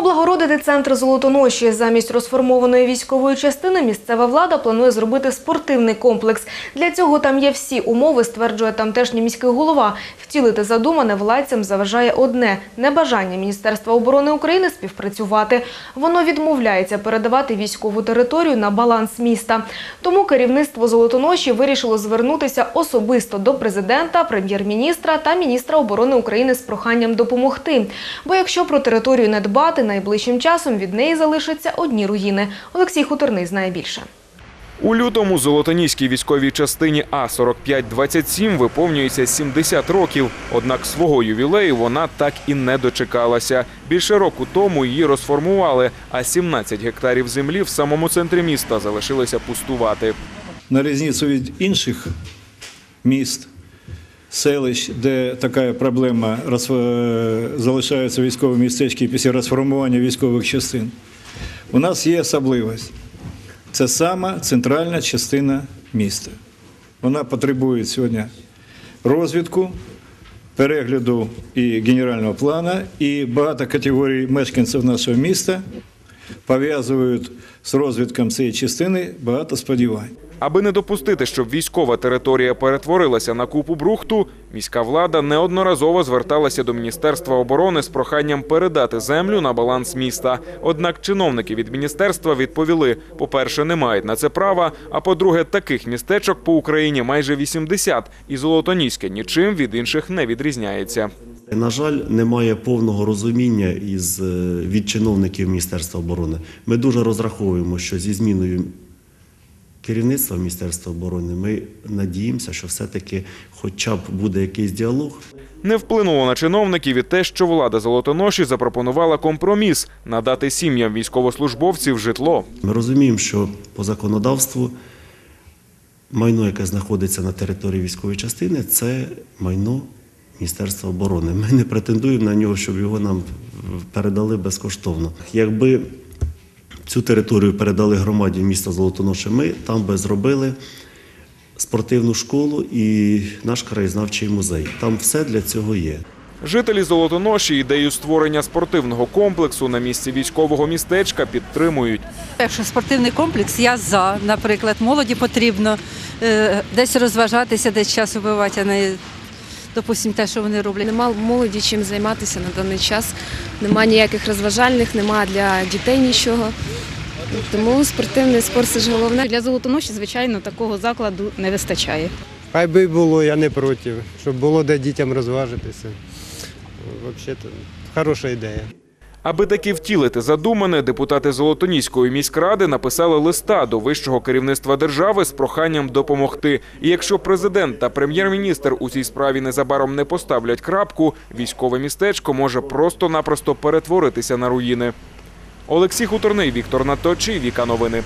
Облагородити центр золотоноші замість розформованої військової частини місцева влада планує зробити спортивний комплекс. Для цього там є всі умови, стверджує тамтешній міський голова. Втілити задумане владцям заважає одне – небажання Міністерства оборони України співпрацювати. Воно відмовляється передавати військову територію на баланс міста. Тому керівництво золотоноші вирішило звернутися особисто до президента, прем'єр-міністра та міністра оборони України з проханням допомогти. Бо якщо про територію не дбати, найближчим часом від неї залишаться одні руїни. Олексій Хуторний знає більше. У лютому Золотоніській військовій частині А-4527 виповнюється 70 років. Однак свого ювілею вона так і не дочекалася. Більше року тому її розформували, а 17 гектарів землі в самому центрі міста залишилися пустувати. на різницю від інших міст, селищ, де така проблема е, залишаються військові містечки після розформування військових частин. У нас є особливість. Це сама центральна частина міста. Вона потребує сьогодні розвідку, перегляду і генерального плану, і багато категорій мешканців нашого міста пов'язують з розвитком цієї частини багато сподівань. Аби не допустити, щоб військова територія перетворилася на купу брухту, міська влада неодноразово зверталася до Міністерства оборони з проханням передати землю на баланс міста. Однак чиновники від міністерства відповіли: по-перше, не мають на це права. А по-друге, таких містечок по Україні майже 80, і Золотоніське нічим від інших не відрізняється. На жаль, немає повного розуміння із е, від чиновників Міністерства оборони. Ми дуже розраховуємо, що зі зміною керівництва Міністерства оборони ми надіємося, що все-таки хоча б буде якийсь діалог. Не вплинуло на чиновників і те, що влада Золотоноші запропонувала компроміс надати сім'ям військовослужбовців житло. Ми розуміємо, що по законодавству майно, яке знаходиться на території військової частини, це майно Міністерства оборони. Ми не претендуємо на нього, щоб його нам передали безкоштовно. Якби цю територію передали громаді міста Золотоноше, ми там би зробили спортивну школу і наш краєзнавчий музей. Там все для цього є. Жителі Золотоноші ідею створення спортивного комплексу на місці військового містечка підтримують. Якщо спортивний комплекс, я за. Наприклад, молоді потрібно е, десь розважатися, десь час убивати, а не допустимо те, що вони роблять. Нема молоді чим займатися на даний час. Нема ніяких розважальних, нема для дітей нічого. Тому спортивний спорт це ж головне. Для золотоноші, звичайно, такого закладу не вистачає. Хай би й було, я не проти, щоб було де дітям розважитися. Взагалі, хороша ідея. Аби таки втілити задумане, депутати Золотоніської міськради написали листа до вищого керівництва держави з проханням допомогти. І якщо президент та прем'єр-міністр у цій справі незабаром не поставлять крапку, військове містечко може просто-напросто перетворитися на руїни. Олексій Хуторний, Віктор Наточий, Віка Новини.